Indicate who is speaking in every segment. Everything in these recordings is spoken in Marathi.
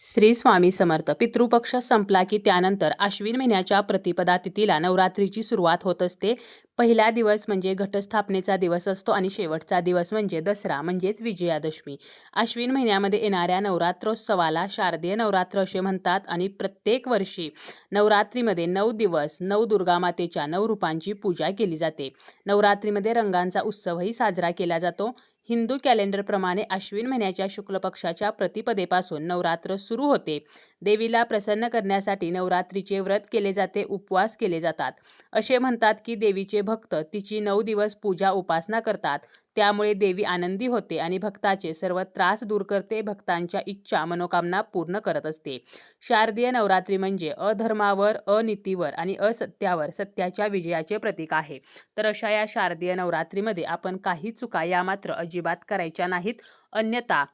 Speaker 1: श्री स्वामी समर्थ पितृपक्ष संपला की त्यानंतर आश्विन महिन्याच्या प्रतिपदा तिथीला नवरात्रीची सुरुवात होत असते. पहिला दिवस म्हणजे घटस्थापनेचा दिवस असतो आणि शेवटचा दिवस म्हणजे दसरा म्हणजेच विजयादशमी. आश्विन महिन्यामध्ये येणाऱ्या नवरात्रोत्सवाला शारदीय नवरात्र असे म्हणतात आणि प्रत्येक वर्षी नवरात्रीमध्ये नऊ दिवस नऊ दुर्गामातेच्या नऊ रूपांची पूजा केली जाते. नवरात्रीमध्ये रंगांचा उत्सवही साजरा केला जातो. हिंदू कॅलेंडरप्रमाणे आश्विन महिन्याच्या शुक्ल पक्षाच्या प्रतिपदेपासून नवरात्र सुरू होते. देवीला प्रसन्न करण्यासाठी नवरात्रीचे व्रत केले जाते उपवास केले जातात. असे म्हणतात की देवीचे भक्त तिची नऊ दिवस पूजा उपासना करतात. त्यामुळे देवी आनंदी होते आणि भक्ताचे सर्व त्रास दूर करते भक्तांच्या इच्छा मनोकामना पूर्ण करत असते. शारदीय नवरात्री म्हणजे अधर्मावर अनितीवर आणि असत्यावर सत्याच्या विजयाचे प्रतीक आहे. तर अशा या शारदीय नवरात्रीमध्ये आपण काही चुका या मात्र अजिबात करायच्या नाहीत. अन्यथा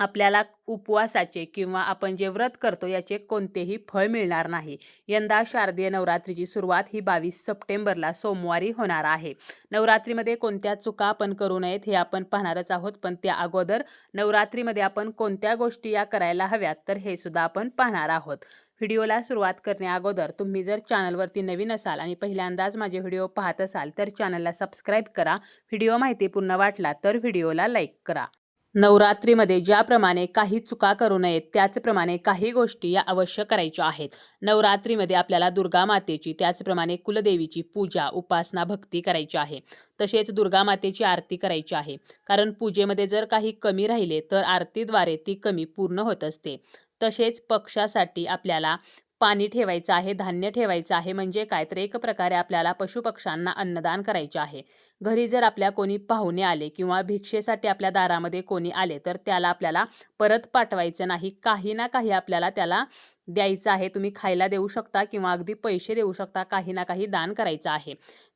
Speaker 1: आपल्याला उपवासाचे किंवा आपण जे व्रत करतो याचे कोणतेही फळ मिळणार नाही. यंदा शारदीय नवरात्रीची सुरुवात ही बावीस सप्टेंबरला सोमवारी होणार आहे. नवरात्रीमध्ये कोणत्या चुका आपण करू नयेत हे आपण पाहणारच आहोत पण त्या अगोदर नवरात्रीमध्ये आपण कोणत्या गोष्टी या करायला हव्यात तर हे सुद्धा आपण पाहणार आहोत. व्हिडिओला सुरुवात करण्या अगोदर तुम्ही जर चॅनलवरती नवीन असाल आणि पहिल्यांदाच माझे व्हिडिओ पाहत असाल तर चॅनलला सबस्क्राईब करा. व्हिडिओ माहितीपूर्ण वाटला तर व्हिडिओला लाईक करा. नवरात्रीमध्ये ज्याप्रमाणे काही चुका करू नयेत त्याचप्रमाणे काही गोष्टी या अवश्य करायच्या आहेत. नवरात्रीमध्ये आपल्याला दुर्गा मातेची त्याचप्रमाणे कुलदेवीची पूजा उपासना भक्ती करायची आहे. तसेच दुर्गा मातेची आरती करायची आहे. कारण पूजेमध्ये जर काही कमी राहिले तर आरतीद्वारे ती कमी पूर्ण होत असते. तसेच पक्षासाठी आपल्याला पाणी ठेवायचं आहे धान्य ठेवायचं आहे म्हणजे काय तर एक प्रकारे आपल्याला पशुपक्ष्यांना अन्नदान करायचे आहे. घरी जर आपल्या कोणी पाहुणे आले किंवा भिक्षेसाठी आपल्या दारामध्ये कोणी आले तर त्याला आपल्याला परत पाठवायचं नाही. काही ना काही आपल्याला त्याला द्यायचं आहे. तुम्ही खायला देऊ शकता किंवा अगदी पैसे देऊ शकता काही ना काही दान करायचं आहे.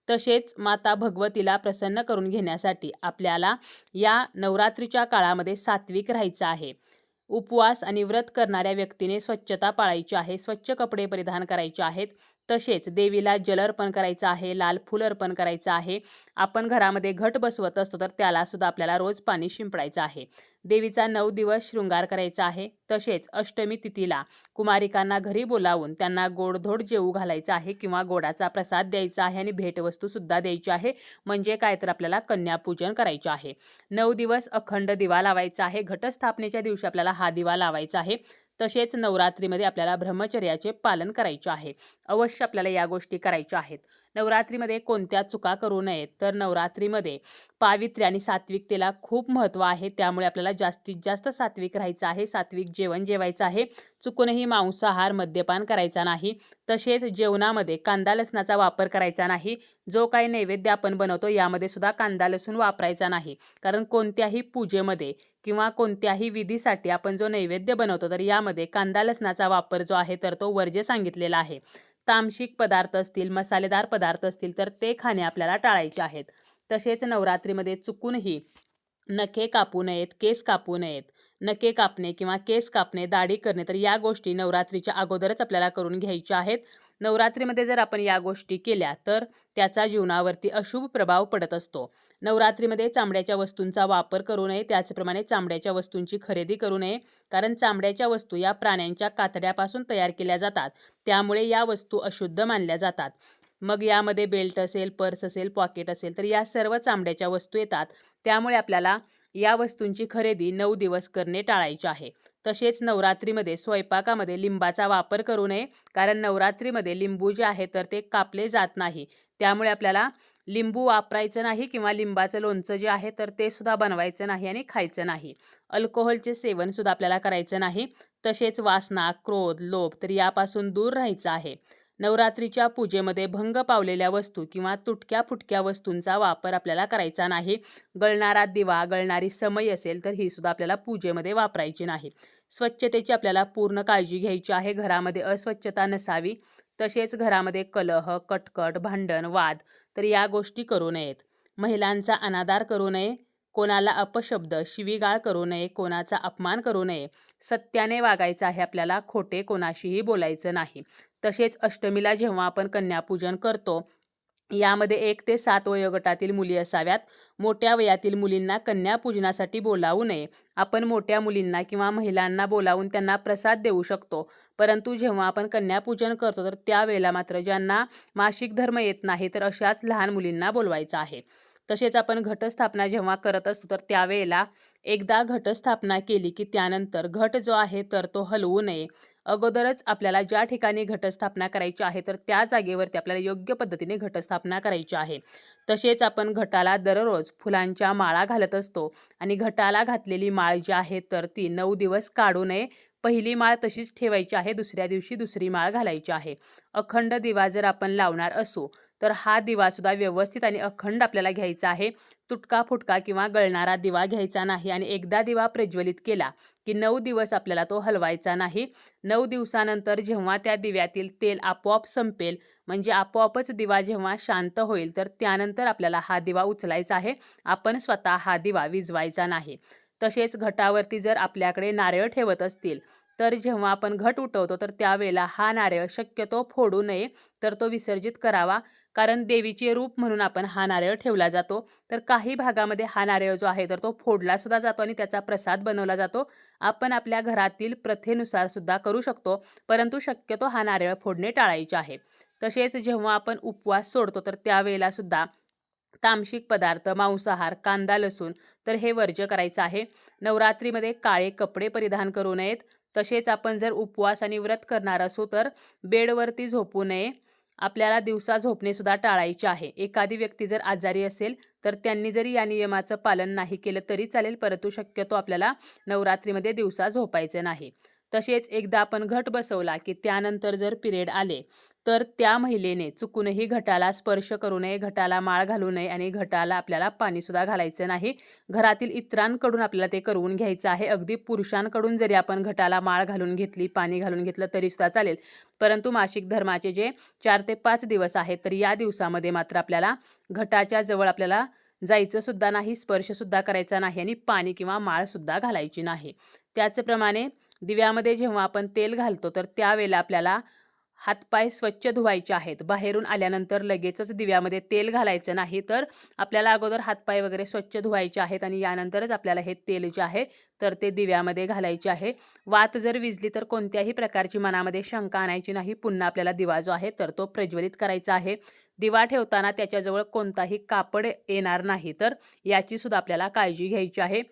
Speaker 1: तसेच माता भगवतीला प्रसन्न करून घेण्यासाठी आपल्याला या नवरात्रीच्या काळामध्ये सात्विक राहायचं आहे. उपवास आणि व्रत करणाऱ्या व्यक्तीने स्वच्छता पाळायची आहे स्वच्छ कपडे परिधान करायचे आहेत. तसेच देवीला जल अर्पण करायचं आहे लाल फूल अर्पण करायचं आहे. आपण घरामध्ये घट बसवत असतो तर त्याला सुद्धा आपल्याला रोज पाणी शिंपडायचं आहे. देवीचा नऊ दिवस शृंगार करायचा आहे. तसेच अष्टमी तिथीला कुमारिकांना घरी बोलावून त्यांना गोडधोड जेऊ घालायचं आहे किंवा गोडाचा प्रसाद द्यायचा आहे आणि भेटवस्तूसुद्धा द्यायची आहे. म्हणजे काय तर आपल्याला कन्यापूजन करायचं आहे. नऊ दिवस अखंड दिवा लावायचा आहे. घटस्थापनेच्या दिवशी आपल्याला हा दिवा लावायचा आहे. तसेच नवरात्रीमध्ये आपल्याला ब्रह्मचर्याचे पालन करायचे आहे. अवश्य आपल्याला या गोष्टी करायच्या आहेत. नवरात्रीमध्ये कोणत्या चुका करू नयेत तर नवरात्रीमध्ये पावित्र्य आणि सात्विकतेला खूप महत्त्व आहे. त्यामुळे आपल्याला जास्तीत जास्त सात्विक राहायचं आहे सात्विक जेवण जेवायचं आहे. चुकूनही मांसाहार मद्यपान करायचा नाही. तसेच जेवणामध्ये कांदा लसणाचा वापर करायचा नाही. जो काही नैवेद्य आपण बनवतो यामध्ये सुद्धा कांदा लसूण वापरायचा नाही. कारण कोणत्याही पूजेमध्ये किंवा कोणत्याही विधीसाठी आपण जो नैवेद्य बनवतो तर यामध्ये कांदा लसणाचा वापर जो आहे तर तो वर्ज्य सांगितलेला आहे. तामशिक पदार्थ असतील मसालेदार पदार्थ असतील तर ते खाणे आपल्याला टाळायचे आहेत. तसेच नवरात्रीमध्ये चुकूनही नखे कापू नयेत केस कापू नयेत. नके कापणे किंवा केस कापणे दाढी करणे तर या गोष्टी नवरात्रीच्या अगोदरच आपल्याला करून घ्यायच्या आहेत. नवरात्रीमध्ये जर आपण या गोष्टी केल्या तर त्याचा जीवनावरती अशुभ प्रभाव पडत असतो. नवरात्रीमध्ये चामड्याच्या वस्तूंचा वापर करू नये त्याचप्रमाणे चामड्याच्या वस्तूंची खरेदी करू नये कारण चामड्याच्या वस्तू या प्राण्यांच्या कातड्यापासून तयार केल्या जातात. त्यामुळे या वस्तू अशुद्ध मानल्या जातात. मग यामध्ये बेल्ट असेल पर्स असेल पॉकेट असेल तर या सर्व चामड्याच्या वस्तू येतात. त्यामुळे आपल्याला या वस्तूंची खरेदी नऊ दिवस करणे टाळायचे आहे. तसेच नवरात्रीमध्ये स्वयंपाकामध्ये लिंबाचा वापर करू नये कारण नवरात्रीमध्ये लिंबू जे आहे तर ते कापले जात नाही. त्यामुळे आपल्याला लिंबू वापरायचं नाही किंवा लिंबाचं लोणचं जे आहे तर ते सुद्धा बनवायचं नाही आणि खायचं नाही. अल्कोहोलचे सेवनसुद्धा आपल्याला करायचं नाही. तसेच वासना क्रोध लोभ तर यापासून दूर राहायचं आहे. नवरात्रीच्या पूजेमध्ये भंग पावलेल्या वस्तू किंवा तुटक्या फुटक्या वस्तूंचा वापर आपल्याला करायचा नाही. गळणारा दिवा गळणारी समय असेल तर ही सुद्धा आपल्याला पूजेमध्ये वापरायची नाही. स्वच्छतेची आपल्याला पूर्ण काळजी घ्यायची आहे. घरामध्ये अस्वच्छता नसावी. तसेच घरामध्ये कलह कटकट भांडण वाद तर या गोष्टी करू नयेत. महिलांचा अनादार करू नये. कोणाला अपशब्द शिवीगाळ करू नये. कोणाचा अपमान करू नये. सत्याने वागायचं आहे आपल्याला. खोटे कोणाशीही बोलायचं नाही. तसेच अष्टमीला जेव्हा आपण कन्यापूजन करतो यामध्ये एक ते सात वयोगटातील मुली असाव्यात. मोठ्या वयातील मुलींना कन्यापूजनासाठी बोलावू नये. आपण मोठ्या मुलींना किंवा महिलांना बोलावून त्यांना प्रसाद देऊ शकतो. परंतु जेव्हा आपण कन्यापूजन करतो तर त्यावेळेला मात्र ज्यांना मासिक धर्म येत नाही तर अशाच लहान मुलींना बोलवायचं आहे. तसेच आपण घटस्थापना जेव्हा करत असतो तर त्यावेळेला एकदा घटस्थापना केली की त्यानंतर घट जो आहे तर तो हलवू नये. अगोदरच आपल्याला ज्या ठिकाणी घटस्थापना करायची आहे तर त्या जागेवरती आपल्याला योग्य पद्धतीने घटस्थापना करायची आहे. तसेच आपण घटाला दररोज फुलांच्या माळा घालत असतो आणि घटाला घातलेली माळ जी आहे तर ती नऊ दिवस काढू नये. पहिली माळ तशीच ठेवायची आहे दुसऱ्या दिवशी दुसरी माळ घालायची आहे. अखंड दिवा जर आपण लावणार असू तर हा दिवासुद्धा व्यवस्थित आणि अखंड आपल्याला घ्यायचा आहे. तुटका फुटका किंवा गळणारा दिवा घ्यायचा नाही आणि एकदा दिवा प्रज्वलित केला की नऊ दिवस आपल्याला तो हलवायचा नाही. नऊ दिवसानंतर जेव्हा त्या दिव्यातील तेल आपोआप संपेल म्हणजे आपोआपच दिवा जेव्हा शांत होईल तर त्यानंतर आपल्याला हा दिवा उचलायचा आहे. आपण स्वतः हा दिवा विजवायचा नाही. तसेच घटावरती जर आपल्याकडे नारळ ठेवत असतील तर जेव्हा आपण घट उठवतो तर त्यावेळेला हा नारळ शक्यतो फोडू नये तर तो विसर्जित करावा. कारण देवीचे रूप म्हणून आपण हा नारळ ठेवला जातो. तर काही भागामध्ये हा नारळ जो आहे तर तो फोडला सुद्धा जातो आणि त्याचा प्रसाद बनवला जातो. आपण आपल्या घरातील प्रथेनुसार सुद्धा करू शकतो परंतु शक्यतो हा नारळ फोडणे टाळायचे आहे. तसेच जेव्हा आपण उपवास सोडतो तर त्यावेळेला सुद्धा तामसिक पदार्थ मांसाहार कांदा लसूण तर हे वर्ज्य करायचं आहे. नवरात्रीमध्ये काळे कपडे परिधान करू नयेत. तसेच आपण जर उपवास आणि व्रत करणार असू तर बेडवरती झोपू नये. आपल्याला दिवसा झोपणे सुद्धा टाळायचे आहे. एखादी व्यक्ती जर आजारी असेल तर त्यांनी जरी या नियमाचं पालन नाही केलं तरी चालेल परंतु शक्यतो आपल्याला नवरात्रीमध्ये दिवसा झोपायचे नाही. तसेच एकदा आपण घट बसवला की त्यानंतर जर पिरियड आले तर त्या महिलेने चुकूनही घटाला स्पर्श करू नये घटाला माळ घालू नये आणि घटाला आपल्याला पाणीसुद्धा घालायचं नाही. घरातील इतरांकडून आपल्याला ते करून घ्यायचं आहे. अगदी पुरुषांकडून जरी आपण घटाला माळ घालून घेतली पाणी घालून घेतलं तरीसुद्धा चालेल. परंतु मासिक धर्माचे जे चार ते पाच दिवस आहेत तर या दिवसामध्ये मात्र आपल्याला घटाच्या जवळ आपल्याला जायचं सुद्धा नाही स्पर्शसुद्धा करायचा नाही आणि पाणी किंवा माळसुद्धा घालायची नाही. त्याचप्रमाणे दिव्यामध्ये जेव्हा आपण तेल घालतो तर त्यावेळेला आपल्याला हातपाय स्वच्छ धुवायचे आहेत. बाहेरून आल्यानंतर लगेचच दिव्यामध्ये तेल घालायचं नाही तर आपल्याला अगोदर हातपाय वगैरे स्वच्छ धुवायचे आहेत आणि यानंतरच आपल्याला हे तेल जे आहे तर ते दिव्यामध्ये घालायचे आहे. वात जर विजली तर कोणत्याही प्रकारची मनामध्ये शंका आणायची नाही. पुन्हा आपल्याला दिवा जो आहे तर तो प्रज्वलित करायचा आहे. दिवा ठेवताना त्याच्याजवळ कोणताही कापड येणार नाही तर याची सुद्धा आपल्याला काळजी घ्यायची आहे.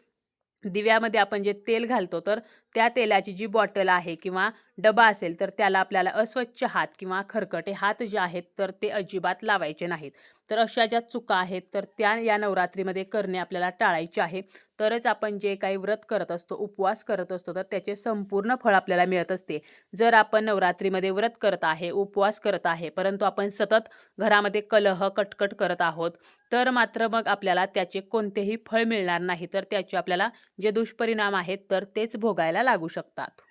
Speaker 1: दिव्यामध्ये आपण जे तेल घालतो तर त्या तेलाची जी बॉटल आहे किंवा डबा असेल तर त्याला आपल्याला अस्वच्छ हात किंवा खरकटे हात जे आहेत तर ते अजिबात लावायचे नाहीत. तर अशा ज्या चुका आहेत तर त्या या नवरात्रीमध्ये करणे आपल्याला टाळायचे आहे. तरच आपण जे काही व्रत करत असतो उपवास करत असतो तर त्याचे संपूर्ण फळ आपल्याला मिळत असते. जर आपण नवरात्रीमध्ये व्रत करत आहे उपवास करत आहे परंतु आपण सतत घरामध्ये कलह कटकट करत आहोत तर मात्र मग आपल्याला त्याचे कोणतेही फळ मिळणार नाही. तर त्याचे आपल्याला जे दुष्परिणाम आहेत तर तेच भोगायला लागू शकतात.